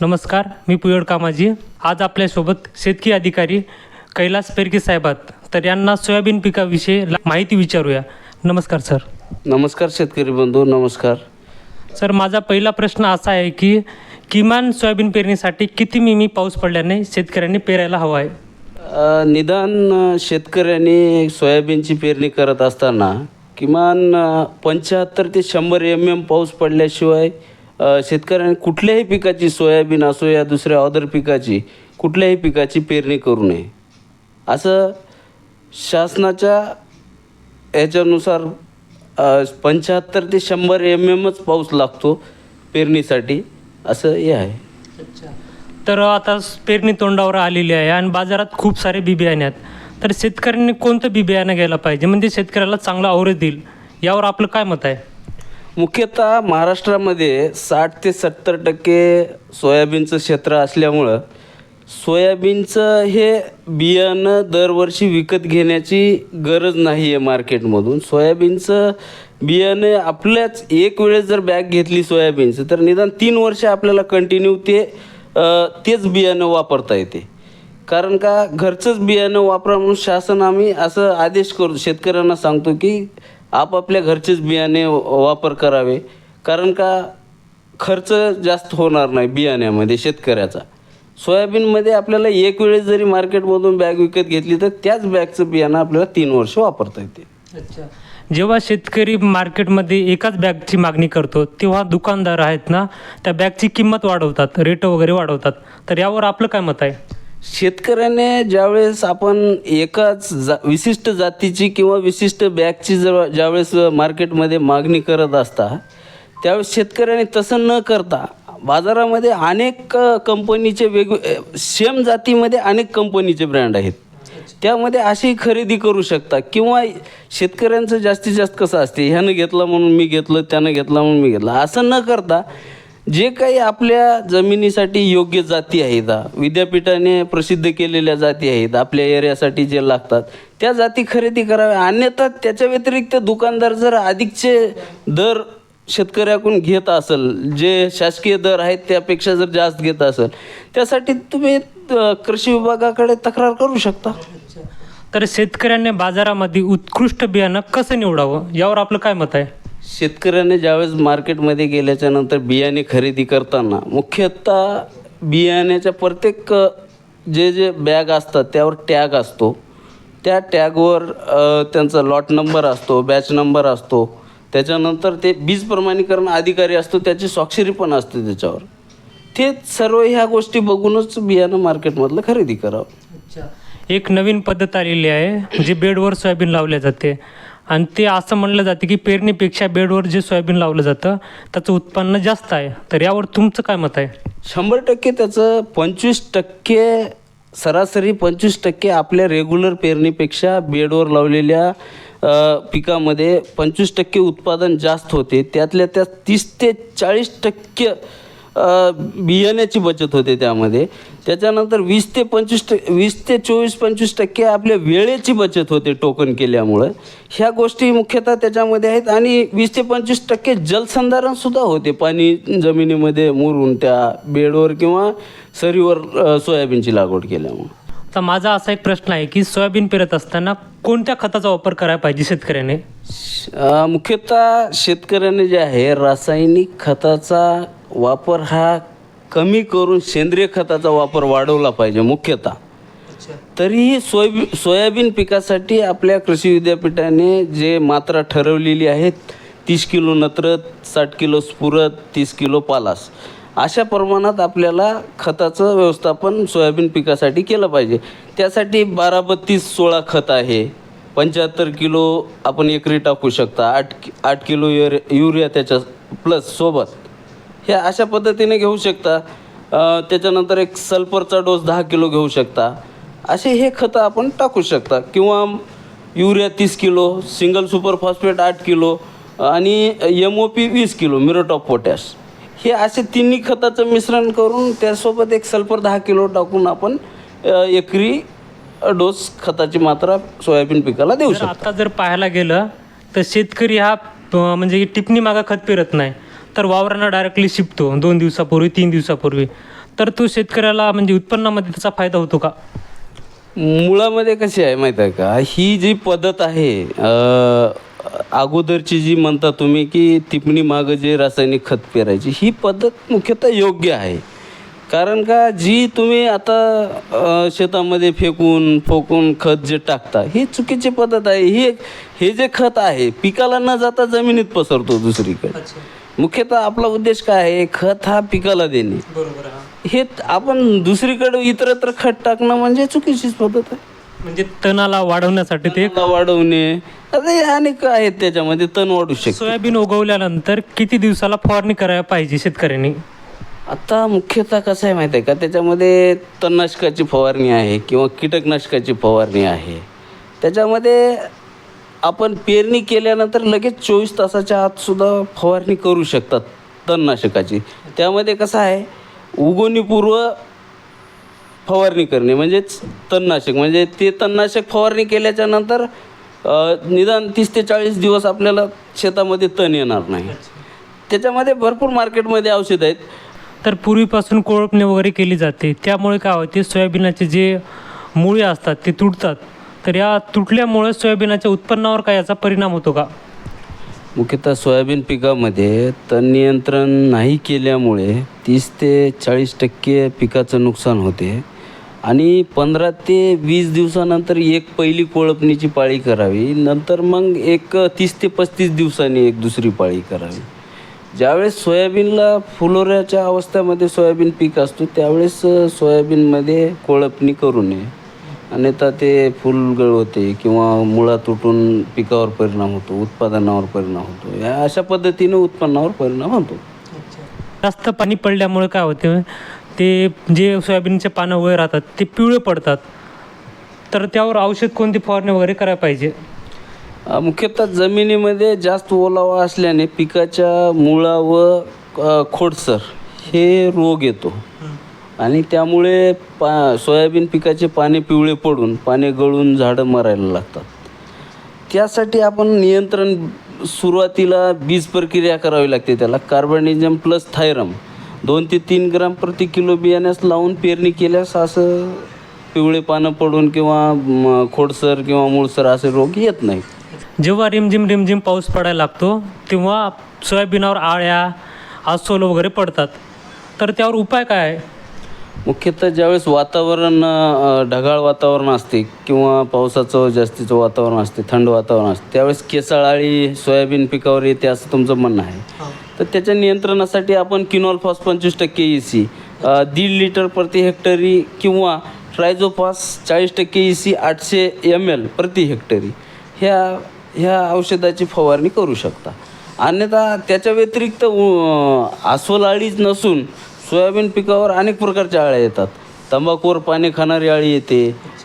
नमस्कार मी पुयड कामाजी. आज आपल्यासोबत शेतकी अधिकारी कैलास पेरके साहेबात. तर यांना सोयाबीन पिकाविषयी माहिती विचारूया. नमस्कार सर. नमस्कार शेतकरी बंधू नमस्कार. सर माझा पहिला प्रश्न असा आहे की किमान सोयाबीन पेरणीसाठी किती मिमी पाऊस पडल्याने शेतकऱ्यांनी पेरायला हवा आहे? निदान शेतकऱ्यांनी सोयाबीनची पेरणी करत असताना किमान पंच्याहत्तर ते शंभर एम एम पाऊस पडल्याशिवाय शेतकऱ्यांनी कुठल्याही पिकाची सोयाबीन असो या दुसऱ्या अदर पिकाची कुठल्याही पिकाची पेरणी करू नये. असं शासनाच्या याच्यानुसार पंच्याहत्तर ते शंभर एम एमच पाऊस लागतो पेरणीसाठी. असं हे आहे. तर आता पेरणी तोंडावर आलेली आहे आणि बाजारात खूप सारे बी बियाणे आहेत. तर शेतकऱ्यांनी कोणतं बी बियाणं घ्यायला पाहिजे? म्हणजे शेतकऱ्याला चांगला आवरेज देईल. यावर आपलं काय मत आहे? मुख्यतः महाराष्ट्रामध्ये साठ ते सत्तर टक्के सोयाबीनचं क्षेत्र असल्यामुळं सोयाबीनचं हे बियाणं दरवर्षी विकत घेण्याची गरज नाही आहे मार्केटमधून. सोयाबीनचं बियाणं आपल्याच एक वेळेस जर बॅग घेतली सोयाबीनचं तर निदान तीन वर्ष आपल्याला कंटिन्यू ते तेच बियाणं वापरता येते. कारण का घरचंच बियाणं वापरा म्हणून शासन आम्ही असं आदेश करू शेतकऱ्यांना सांगतो की आपापल्या घरचेच बियाणे वापर करावे. कारण का खर्च जास्त होणार नाही बियाण्यामध्ये शेतकऱ्याचा. सोयाबीनमध्ये आपल्याला एक वेळेस जरी मार्केटमधून बॅग विकत घेतली तर त्याच बॅगचं बियाणं आपल्याला तीन वर्ष वापरता येते. अच्छा. जेव्हा शेतकरी मार्केटमध्ये एकाच बॅगची मागणी करतो तेव्हा दुकानदार आहेत ना त्या बॅगची किंमत वाढवतात रेट वगैरे वाढवतात. तर यावर आपलं काय मत आहे? शेतकऱ्याने ज्यावेळेस आपण एकाच जा विशिष्ट जातीची किंवा विशिष्ट बॅगची जर ज्यावेळेस मार्केटमध्ये मागणी करत असता त्यावेळेस शेतकऱ्याने तसं न करता बाजारामध्ये अनेक कंपनीचे वेग सेम जातीमध्ये अनेक कंपनीचे ब्रँड आहेत. त्यामध्ये अशी खरेदी करू शकता किंवा शेतकऱ्यांचं जास्तीत जास्त कसं असते ह्यानं घेतलं म्हणून मी घेतलं त्यानं घेतलं म्हणून मी घेतलं असं न करता जे काही आपल्या जमिनीसाठी योग्य जाती आहेत विद्यापीठाने प्रसिद्ध केलेल्या जाती आहेत आपल्या एरियासाठी जे लागतात त्या जाती खरेदी कराव्या. अन्यथा त्याच्या व्यतिरिक्त दुकानदार जर अधिकचे दर शेतकऱ्याकडून घेत असेल जे शासकीय दर आहेत त्यापेक्षा जर जास्त घेत असेल त्यासाठी तुम्ही कृषी विभागाकडे तक्रार करू शकता. तर शेतकऱ्यांनी बाजारामध्ये उत्कृष्ट बियाणं कसं निवडावं? यावर आपलं काय मत आहे? शेतकऱ्याने ज्यावेळेस मार्केटमध्ये गेल्याच्यानंतर बियाणे खरेदी करताना मुख्यतः बियाण्याच्या प्रत्येक जे जे बॅग असतात त्यावर टॅग असतो. त्या टॅगवर त्यांचा लॉट नंबर असतो बॅच नंबर असतो. त्याच्यानंतर ते बीज प्रमाणीकरण अधिकारी असतो त्याची स्वाक्षरी पण असते त्याच्यावर. ते सर्व ह्या गोष्टी बघूनच बियाणं मार्केटमधलं खरेदी करावं. अच्छा. एक नवीन पद्धत आलेली आहे जी बेडवर सोयाबीन लावल्या जाते. आणि ते असं म्हणलं जाते की पेरणीपेक्षा बेडवर जे सोयाबीन लावलं जातं त्याचं उत्पन्न जास्त आहे. तर यावर तुमचं काय मत आहे? शंभर टक्के त्याचं पंचवीस टक्के सरासरी पंचवीस टक्के आपल्या रेग्युलर पेरणीपेक्षा बेडवर लावलेल्या अ, पिकामध्ये पंचवीस टक्के उत्पादन जास्त होते. त्यातल्या त्यात तीस ते चाळीस टक्के बियाण्याची बचत होते त्यामध्ये. त्याच्यानंतर वीस ते पंचवीस ट वीस ते चोवीस पंचवीस टक्के आपल्या वेळेची बचत होते टोकन केल्यामुळं. ह्या गोष्टी मुख्यतः त्याच्यामध्ये आहेत आणि वीस ते पंचवीस टक्के जलसंधारणसुद्धा होते. पाणी जमिनीमध्ये मुरून त्या बेडवर किंवा सरीवर सोयाबीनची लागवड केल्यामुळं. तर माझा असा एक प्रश्न आहे की सोयाबीन पेरत असताना कोणत्या खताचा वापर करायला पाहिजे शेतकऱ्याने? मुख्यतः शेतकऱ्याने जे आहे रासायनिक खताचा वापर हा कमी करून सेंद्रिय खताचा वापर वाढवला पाहिजे मुख्यतः. तरीही सोयाबी सोयाबीन पिकासाठी आपल्या कृषी विद्यापीठाने जे मात्रा ठरवलेली आहेत तीस किलो नत्रत साठ किलो स्फुरत तीस किलो पालास अशा प्रमाणात आपल्याला खताचं व्यवस्थापन सोयाबीन पिकासाठी केलं पाहिजे. त्यासाठी बारा बत्तीस सोळा खत आहे. पंच्याहत्तर किलो आपण एकरी टाकू शकता आठ कि- आठ किलो युर युरिया त्याच्या प्लस सोबत. हे अशा पद्धतीने घेऊ शकता. त्याच्यानंतर एक सल्फरचा डोस दहा किलो घेऊ शकता. असे हे खतं आपण टाकू शकता. किंवा युरिया तीस किलो सिंगल सुपर फॉस्फेट आठ किलो आणि एम ओ पी वीस किलो मिरोट ऑफ पोटॅश. हे असे तिन्ही खताचं मिश्रण करून त्यासोबत एक सल्फर दहा किलो टाकून आपण एकरी डोस खताची मात्रा सोयाबीन पिकाला देऊ शकतो. आता जर पाहायला गेलं तर शेतकरी हा म्हणजे टिपणी मागा खत पेरत नाही. तर वावरांना डायरेक्टली शिपतो. दोन दिवसापूर्वी तीन दिवसापूर्वी. तर तो शेतकऱ्याला म्हणजे उत्पन्नामध्ये त्याचा फायदा होतो का? मुळामध्ये कशी आहे माहीत आहे का? ही जी पद्धत आहे अगोदरची जी म्हणता तुम्ही की टिपणी मागं जे रासायनिक खत पेरायची ही पद्धत मुख्यतः योग्य आहे. कारण का जी तुम्ही आता शेतामध्ये फेकून फोकून खत जे टाकता ही चुकीची पद्धत आहे. ही एक- हे जे खत आहे पिकाला न जाता जमिनीत पसरतो दुसरीकडे. मुख्यतः आपला उद्देश काय आहे? खत हा पिकाला देणे. बरोबर हे. आपण दुसरीकडे इतरत्र खत टाकणं म्हणजे चुकीचीच पद्धत आहे. म्हणजे तणाला वाढवण्यासाठी ते वाढवणे. आता हे अनेक आहेत त्याच्यामध्ये तण वाढू शकते. सोयाबीन उगवल्यानंतर किती दिवसाला फवारणी करायला पाहिजे शेतकऱ्यांनी? आता मुख्यतः कसं आहे माहिती आहे का? त्याच्यामध्ये तणनाशकाची फवारणी आहे किंवा कीटकनाशकाची फवारणी आहे. त्याच्यामध्ये आपण पेरणी केल्यानंतर लगेच चोवीस तासाच्या आतसुद्धा फवारणी करू शकतात तणनाशकाची. त्यामध्ये कसं आहे उगवणीपूर्व फवारणी करणे म्हणजेच तणनाशक म्हणजे ते तणनाशक फवारणी केल्याच्यानंतर निदान तीस ते चाळीस दिवस आपल्याला शेतामध्ये तण येणार नाही. त्याच्यामध्ये भरपूर मार्केटमध्ये औषध आहेत. तर पूर्वीपासून कोळपणे वगैरे केली जाते. त्यामुळे काय होते सोयाबीनाचे जे मुळे असतात ते तुटतात. तर या तुटल्यामुळे सोयाबीनाच्या उत्पन्नावर काय याचा परिणाम होतो का? मुख्यतः सोयाबीन पिकामध्ये तण नियंत्रण नाही केल्यामुळे तीस ते चाळीस टक्के पिकाचं नुकसान होते. आणि पंधरा ते वीस दिवसानंतर एक पहिली कोळपणीची पाळी करावी नंतर मग एक तीस ते पस्तीस दिवसांनी एक दुसरी पाळी करावी. ज्यावेळेस सोयाबीनला फुलोऱ्याच्या अवस्थेमध्ये सोयाबीन पीक असतो त्यावेळेस सोयाबीनमध्ये कोळपणी करू नये. अन्यथा ते फुलगळ होते किंवा मुळा तुटून पिकावर परिणाम होतो उत्पादनावर परिणाम होतो. या अशा पद्धतीने उत्पन्नावर परिणाम होतो. जास्त पाणी पडल्यामुळे काय होते? ते जे सोयाबीनचे पानं वगैरे राहतात ते पिवळे पडतात. तर त्यावर औषध कोणती फवारणी वगैरे करायला पाहिजे? मुख्यतः जमिनीमध्ये जास्त ओलावा असल्याने पिकाच्या मुळा व खोडसर हे रोग येतो. आणि त्यामुळे पा सोयाबीन पिकाचे पाने पिवळे पडून पाने गळून झाडं मरायला लागतात. त्यासाठी आपण नियंत्रण सुरुवातीला बीज प्रक्रिया करावी लागते त्याला. Carbendazim plus thiram. दोन ते तीन ग्राम प्रति किलो बियाण्यास लावून पेरणी केल्यास असं पिवळे पानं पडून किंवा खोडसर किंवा मूळसर असे रोग येत नाही जेव्हा रिमझिम रिमझिम पाऊस पडायला लागतो तेव्हा सोयाबीनावर आळ्या अस्वल वगैरे पडतात. तर त्यावर उपाय काय? आहे मुख्यतः ज्यावेळेस वातावरण ढगाळ वातावरण असते किंवा पावसाचं जास्तीचं वातावरण असते थंड वातावरण असते त्यावेळेस केसाळाळी सोयाबीन पिकावर येते असं तुमचं म्हणणं आहे. तर त्याच्या नियंत्रणासाठी आपण किनॉल फॉस पंचवीस टक्के ई सी दीड लिटर प्रति हेक्टरी किंवा ट्रायझोफॉस चाळीस टक्के ई सी आठशे एम एल प्रति हेक्टरी. ह्या ह्या औषधाची फवारणी करू शकता. अन्यथा त्याच्या व्यतिरिक्त उ- अस्वल अळीच नसून सोयाबीन पिकावर अनेक प्रकारच्या अळ्या येतात. तंबाखूवर पाणी खाणारी अळी येते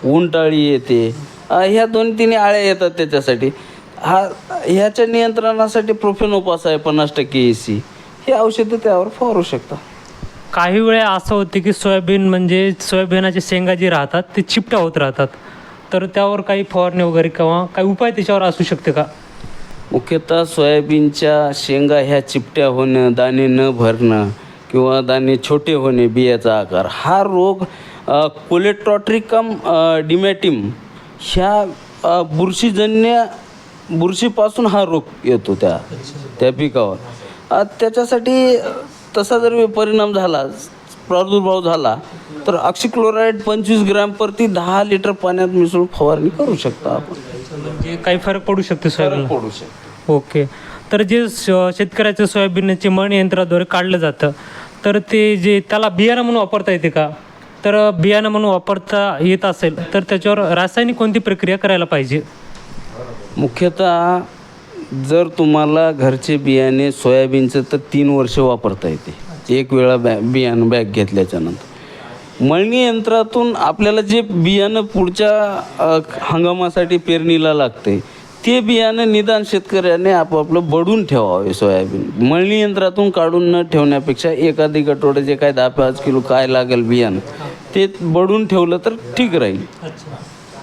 उंट अळी येते. ह्या दोन तीन अळ्या येतात त्याच्यासाठी. हा ह्याच्या नियंत्रणासाठी प्रोफेनोपास आहे पन्नास टक्के ए सी हे औषधं त्यावर फवारू शकता काही वेळा असं होते की सोयाबीन म्हणजे सोयाबीनाचे शेंगा जे राहतात ते चिपट्या होत राहतात. तर त्यावर काही फवारणी वगैरे किंवा काही उपाय त्याच्यावर असू शकते का? मुख्यतः सोयाबीनच्या शेंगा ह्या चिपट्या होणं दाणे न भरणं किंवा दाणे छोटे होणे बियाचा आकार हा रोग कोलेट्रॉट्रिकम डिमॅटिम ह्या बुरशीजन्य बुरशीपासून हा रोग येतो त्या त्या पिकावर. त्याच्यासाठी तसा जर परिणाम झाला प्रादुर्भाव झाला तर ऑक्सिक्लोराईड पंचवीस ग्रॅम प्रति दहा लिटर पाण्यात मिसळून फवारणी करू शकता आपण. म्हणजे काही फरक पडू शकते सोयाबीन पडू शकतो. ओके. तर जे शेतकऱ्याचं सोयाबीनचे मण यंत्राद्वारे काढलं जातं तर ते जे त्याला बियाणं म्हणून वापरता येते का? तर बियाणं म्हणून वापरता येत असेल तर त्याच्यावर रासायनिक कोणती प्रक्रिया करायला पाहिजे? मुख्यतः जर तुम्हाला घरचे बियाणे सोयाबीनचं तर तीन वर्ष वापरता येते. एक वेळा बॅ बियाणं बॅग घेतल्याच्यानंतर मळणी यंत्रातून आपल्याला जे बियाणं पुढच्या हंगामासाठी पेरणीला लागते ते बियाणं निदान शेतकऱ्याने आपापलं बडून ठेवावे सोयाबीन. मळणी यंत्रातून काढून न ठेवण्यापेक्षा एखादी गटोडे जे काय दहा पाच किलो काय लागेल बियाणं ते बडून ठेवलं तर ठीक राहील.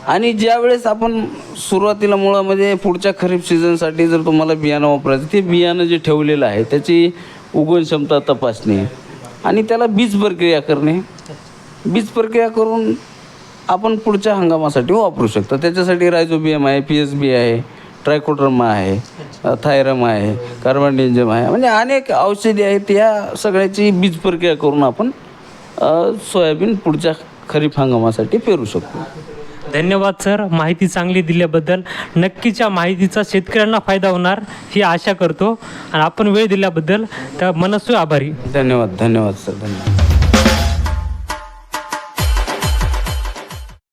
आणि ज्यावेळेस आपण सुरुवातीला मुळामध्ये पुढच्या खरीप सीझनसाठी जर तुम्हाला बियाणं वापरायचं ते बियाणं जे ठेवलेलं आहे त्याची उगवण क्षमता तपासणे आणि त्याला बीज प्रक्रिया करणे. बीज प्रक्रिया करून आपण पुढच्या हंगामासाठी वापरू शकतो. त्याच्यासाठी रायझोबियम आहे पी एस बी आहे ट्रायकोड्रमा आहे थायरम आहे कार्बनडेंजम आहे. म्हणजे अनेक औषधी आहेत या सगळ्याची बीज प्रक्रिया करून आपण सोयाबीन पुढच्या खरीप हंगामासाठी पेरू शकतो. धन्यवाद सर. माहिती चांगली दिल्याबद्दल. नक्कीच्या माहितीचा शेतकऱ्यांना फायदा होणार ही आशा करतो. आणि आपण वेळ दिल्याबद्दल त्या मनस्वी आभारी. धन्यवाद धन्यवाद सर. धन्यवाद.